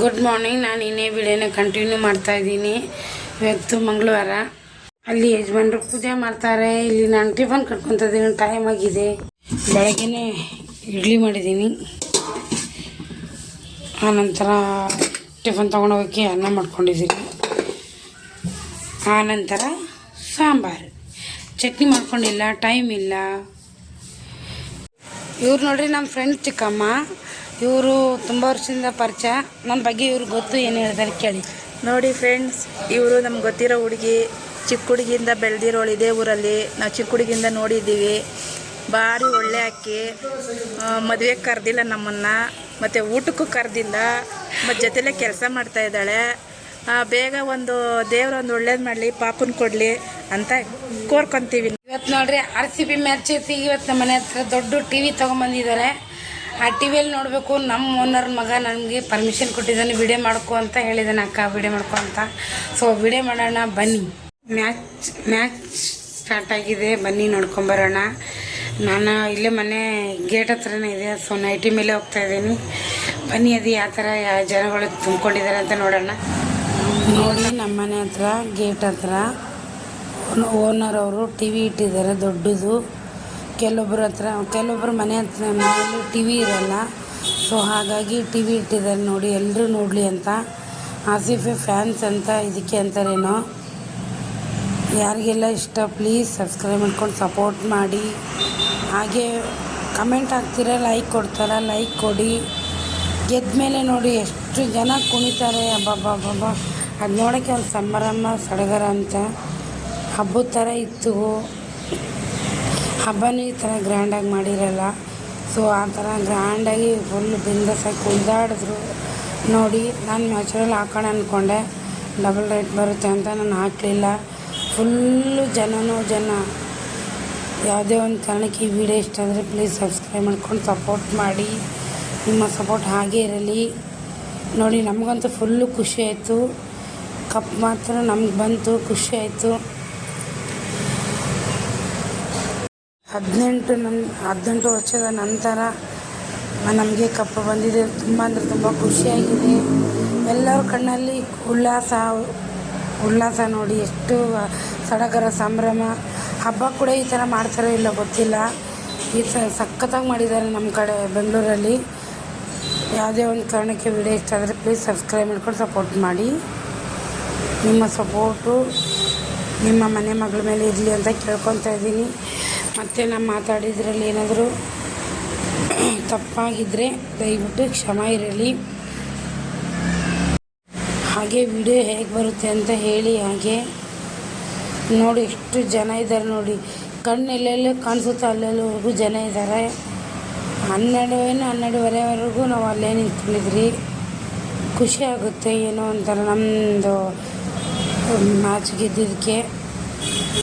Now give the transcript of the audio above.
Good morning ನಾನು ಇನ್ನೇ ವಿಡಿಯೋನ ಕಂಟಿನ್ಯೂ ಮಾಡ್ತಾ ಇದ್ದೀನಿ. ಇವತ್ತು ಮಂಗಳವಾರ. ಅಲ್ಲಿ ಯಜಮಾನ್ರು ಪೂಜೆ ಮಾಡ್ತಾರೆ. ಇಲ್ಲಿ ನಾನು ಟಿಫನ್ ಕಟ್ಕೊತ ಇದ್ದೀನಿ. ಟೈಮ್ ಆಗಿದೆ. ಬೆಳಗ್ಗೆ ಇಡ್ಲಿ ಮಾಡಿದ್ದೀನಿ. ಆನಂತರ ಟಿಫನ್ ತೊಗೊಂಡೋಗೋಕ್ಕೆ ಅನ್ನ ಮಾಡ್ಕೊಂಡಿದ್ದೀನಿ. ಆನಂತರ ಸಾಂಬಾರು. ಚಟ್ನಿ ಮಾಡ್ಕೊಂಡಿಲ್ಲ. ಟೈಮ್ ಇಲ್ಲ. ಇವ್ರು ನೋಡ್ರಿ ನಮ್ಮ ಫ್ರೆಂಡ್ ಚಿಕ್ಕಮ್ಮ. ಇವರು ತುಂಬ ವರ್ಷದಿಂದ ಪರಿಚಯ. ನನ್ನ ಬಗ್ಗೆ ಇವ್ರಿಗೆ ಗೊತ್ತು ಏನು ಹೇಳ್ತಾರೆ ಕೇಳಿ. ನೋಡಿ ಫ್ರೆಂಡ್ಸ್ ಇವರು ನಮ್ಗೆ ಗೊತ್ತಿರೋ ಹುಡುಗಿ ಚಿಕ್ಕ ಹುಡುಗಿಯಿಂದ ಬೆಳೆದಿರೋಳು ಇದೇ ಊರಲ್ಲಿ. ನಾವು ಚಿಕ್ಕ ಹುಡುಗಿಯಿಂದ ನೋಡಿದ್ದೀವಿ. ಭಾರಿ ಒಳ್ಳೆ ಅಕ್ಕಿ. ಮದುವೆಗೆ ಕರೆದಿಲ್ಲ ನಮ್ಮನ್ನು. ಮತ್ತು ಊಟಕ್ಕೂ ಕರೆದಿಲ್ಲ. ಮತ್ತು ಜೊತೆಲೇ ಕೆಲಸ ಮಾಡ್ತಾ ಇದ್ದಾಳೆ. ಬೇಗ ಒಂದು ದೇವ್ರ ಒಂದು ಒಳ್ಳೇದು ಮಾಡಲಿ ಪಾಪನ ಕೊಡಲಿ ಅಂತ ಕೋರ್ಕೊತೀವಿ. ಇವತ್ತು ನೋಡ್ರಿ ಆರ್ ಸಿ ಬಿ ಮ್ಯಾಚ್ ಐತಿ. ಇವತ್ತು ನಮ್ಮ ಮನೆ ಹತ್ರ ದೊಡ್ಡ ಟಿ ವಿ ತೊಗೊಂಬಂದಿದ್ದಾರೆ. ಆ ಟಿ ವಿಯಲ್ಲಿ ನೋಡಬೇಕು ನಮ್ಮ ಓನರ್ ಮಗ ನನಗೆ ಪರ್ಮಿಷನ್ ಕೊಟ್ಟಿದ್ದಾನೆ ವಿಡಿಯೋ ಮಾಡ್ಕೊ ಅಂತ ಹೇಳಿದ್ದಾನೆ ಅಕ್ಕ ವಿಡಿಯೋ ಮಾಡ್ಕೊ ಅಂತ. ಸೊ ವಿಡಿಯೋ ಮಾಡೋಣ, ಬನ್ನಿ. ಮ್ಯಾಚ್ ಮ್ಯಾಚ್ ಸ್ಟಾರ್ಟ್ ಆಗಿದೆ, ಬನ್ನಿ ನೋಡ್ಕೊಂಬರೋಣ ನಾನು ಇಲ್ಲೇ ಮನೆ ಗೇಟ್ ಹತ್ರನೇ ಇದೆ ಸೊ ನೈಟಿ ಮೇಲೆ ಹೋಗ್ತಾ ಇದ್ದೀನಿ. ಬನ್ನಿ, ಅದು ಯಾವ ಥರ ಯಾವ ಜನಗಳು ತುಂಬಿಕೊಂಡಿದ್ದಾರೆ ಅಂತ ನೋಡೋಣ. ನೋಡಿ, ನಮ್ಮ ಮನೆ ಹತ್ರ ಗೇಟ್ ಹತ್ರ. ಓನರ್ ಅವರು ಟಿ ವಿ ಇಟ್ಟಿದ್ದಾರೆ, ದೊಡ್ಡದು. ಕೆಲವೊಬ್ಬರ ಹತ್ರ, ಕೆಲವೊಬ್ರ ಮನೆ ಹತ್ರ ಮನೆಯಲ್ಲಿ ಟಿ ವಿ ಇರಲ್ಲ. ಸೊ ಹಾಗಾಗಿ ಟಿ ವಿ ಇಟ್ಟಿದ್ದಾರೆ ನೋಡಿ ಎಲ್ಲರೂ ನೋಡಲಿ ಅಂತ. ಆಸಿಫೆ ಫ್ಯಾನ್ಸ್ ಅಂತ ಇದಕ್ಕೆ ಅಂತಾರೇನೋ. ಯಾರಿಗೆಲ್ಲ ಇಷ್ಟ ಪ್ಲೀಸ್ ಸಬ್ಸ್ಕ್ರೈಬ್ ಮಾಡ್ಕೊಂಡು ಸಪೋರ್ಟ್ ಮಾಡಿ. ಹಾಗೆ ಕಮೆಂಟ್ ಹಾಕ್ತೀರ ಲೈಕ್ ಕೊಡ್ತಾರ ಲೈಕ್ ಕೊಡಿ. ಗೆದ್ದ ಮೇಲೆ ನೋಡಿ ಎಷ್ಟು ಜನ ಕುಣಿತಾರೆ ಅಬ್ಬಬ್ಬಬ್ಬ ಅದು ನೋಡೋಕ್ಕೆ ಒಂದು ಸಂಭ್ರಮ, ಸಡಗರ ಅಂತ. ಹಬ್ಬದ ಥರ ಇತ್ತು. ಹಬ್ಬನೂ ಈ ಥರ ಗ್ರ್ಯಾಂಡಾಗಿ ಮಾಡಿರಲ್ಲ. ಸೊ, ಆ ಥರ ಗ್ರ್ಯಾಂಡಾಗಿ ಫುಲ್ ಬಿಂದಸಾಗಿ ಕುಂದಾಡಿದ್ರು. ನೋಡಿ, ನಾನು ನ್ಯಾಚುರಲ್ ಹಾಕೋಣ ಅಂದ್ಕೊಂಡೆ ಡಬಲ್ ರೇಟ್ ಬರುತ್ತೆ ಅಂತ ನಾನು ಹಾಕಲಿಲ್ಲ. ಫುಲ್ಲು ಜನನೂ ಜನ. ಯಾವುದೇ ಒಂದು ಕಾರಣಕ್ಕೆ ಈ ವಿಡಿಯೋ ಇಷ್ಟ ಆದರೆ ಪ್ಲೀಸ್ ಸಬ್ಸ್ಕ್ರೈಬ್ ಮಾಡ್ಕೊಂಡು ಸಪೋರ್ಟ್ ಮಾಡಿ. ನಿಮ್ಮ ಸಪೋರ್ಟ್ ಹಾಗೇ ಇರಲಿ. ನೋಡಿ, ನಮಗಂತೂ ಫುಲ್ಲು ಖುಷಿ ಆಯಿತು. ಕಪ್ ಮಾತ್ರ ನಮ್ಗೆ ಬಂತು, ಖುಷಿ ಆಯಿತು. ಹದಿನೆಂಟು ನನ್ನ ಹದಿನೆಂಟು ವರ್ಷದ ನಂತರ ನಮಗೆ ಕಪ್ಪು ಬಂದಿದೆ. ತುಂಬ ಅಂದರೆ ತುಂಬ ಖುಷಿಯಾಗಿದೆ. ಎಲ್ಲರ ಕಣ್ಣಲ್ಲಿ ಉಲ್ಲಾಸ ಉಲ್ಲಾಸ ನೋಡಿ ಎಷ್ಟು ಸಡಗರ ಸಂಭ್ರಮ. ಹಬ್ಬ ಕೂಡ ಈ ಥರ ಮಾಡ್ತಾರೋ ಇಲ್ಲ ಗೊತ್ತಿಲ್ಲ. ಈ ಥರ ಸಖತ್ತಾಗಿ ಮಾಡಿದ್ದಾರೆ ನಮ್ಮ ಕಡೆ ಬೆಂಗಳೂರಲ್ಲಿ. ಯಾವುದೇ ಒಂದು ಕಾರಣಕ್ಕೆ ವಿಡಿಯೋ ಇಷ್ಟ ಆದರೆ ಪ್ಲೀಸ್ ಸಬ್ಸ್ಕ್ರೈಬ್ ಮಾಡ್ಕೊಂಡು ಸಪೋರ್ಟ್ ಮಾಡಿ. ನಿಮ್ಮ ಸಪೋರ್ಟು ನಿಮ್ಮ ಮನೆ ಮಗಳ ಮೇಲೆ ಇರಲಿ ಅಂತ ಕೇಳ್ಕೊತಾ ಇದ್ದೀನಿ. ಮತ್ತು ನಾನು ಮಾತಾಡಿದ್ರಲ್ಲಿ ಏನಾದರೂ ತಪ್ಪಾಗಿದ್ದರೆ ದಯವಿಟ್ಟು ಕ್ಷಮ ಇರಲಿ. ಹಾಗೆ ವಿಡಿಯೋ ಹೇಗೆ ಬರುತ್ತೆ ಅಂತ ಹೇಳಿ ಹಾಗೆ. ನೋಡಿ, ಎಷ್ಟು ಜನ ಇದ್ದಾರೆ ನೋಡಿ. ಕಣ್ಣು ಎಲ್ಲೆಲ್ಲೋ ಕಾಣಿಸುತ್ತೆ ಅಲ್ಲೆಲ್ಲವರೆಗೂ ಜನ ಇದ್ದಾರೆ. ಹನ್ನೆರಡು ಏನು ಹನ್ನೆರಡುವರೆವರೆಗೂ ನಾವು ಅಲ್ಲೇ ನಿಂತ್ಕೊಂಡಿದ್ರಿ. ಖುಷಿ ಆಗುತ್ತೆ ಏನೋ ಒಂಥರ ನಮ್ಮದು ಮ್ಯಾಚ್ ಗೆದ್ದಿದ್ದಕ್ಕೆ.